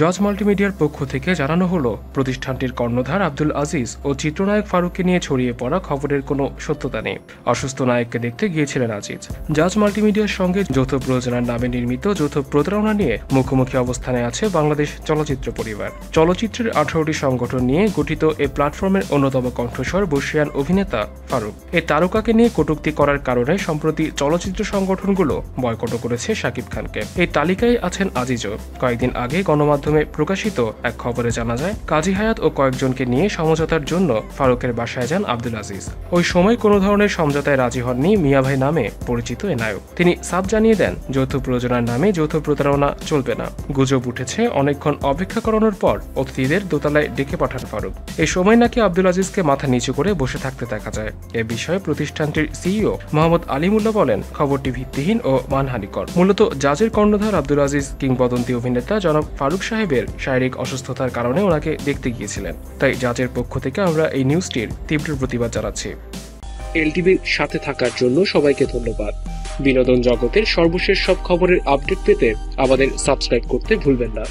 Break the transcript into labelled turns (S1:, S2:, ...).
S1: জজ মাল্টিমিডিয়ার পক্ষ থেকে জানানো হলো, প্রতিষ্ঠানটির কর্ণধার আব্দুল আজিজ ও চিত্রনায়ক ফারুককে নিয়ে ছড়িয়ে পড়া খবরের কোনো সত্যতা নেই। অসুস্থ নায়ককে দেখতে গিয়েছিলেন আজিজ। জাজ মাল্টিমিডিয়ার সঙ্গে যৌথ প্রযোজনার নামে নির্মিত যৌথ প্রতারণা নিয়ে মুখোমুখি অবস্থানে আছে বাংলাদেশ চলচ্চিত্র পরিবার। চলচ্চিত্রের আঠারোটি সংগঠন নিয়ে গঠিত এই প্ল্যাটফর্মের অন্যতম কণ্ঠস্বর বর্ষিয়ান অভিনেতা ফারুক। এই তারকাকে নিয়ে কটূক্তি করার কারণে সম্প্রতি চলচ্চিত্র সংগঠনগুলো বয়কট করেছে শাকিব খানকে। এই তালিকায় আছেন আজিজও। কয়েকদিন আগে গণমাধ্যমে প্রকাশিত এক খবরে জানা যায়, কাজী হায়াত ও কয়েকজনকে নিয়ে সমঝোতার জন্য ফারুকের বাসায় যান আব্দুল আজিজ। ওই সময় কোনো ধরনের সমঝোতায় রাজি হননি মিয়া ভাই নামে পরিচিত এ নায়ক। তিনি সাব জানিয়ে দেন, যৌথ প্রযোজনার নামে যৌথ প্রতারণা চলবে না। গুজব উঠেছে, অনেকক্ষণ অপেক্ষা করানোর পর অতিথিদের দোতলায় ডেকে পাঠান ফারুক। এই সময় নাকি আব্দুল আজিজকে মাথা নিচু করে বসে থাকতে দেখা যায়। এ বিষয়ে প্রতিষ্ঠানটির সিইও মোহাম্মদ আলিমুল্লাহ বলেন, খবরটি ভিত্তিহীন ও মানহানিকর। মূলত জাজের কর্ণধার আব্দুল আজিজ কিংবদন্তি অভিনেতা জনাব ফারুক সাহেবের শারীরিক অসুস্থতার কারণে ওনাকে দেখতে গিয়েছিলেন। তাই জাজের পক্ষ থেকে আমরা এই নিউজটির তীব্র প্রতিবাদ জানাচ্ছি। এলটিভির সাথে থাকার জন্য সবাইকে ধন্যবাদ। বিনোদন জগতের সর্বশেষ সব খবরের আপডেট পেতে আমাদের সাবস্ক্রাইব করতে ভুলবেন না।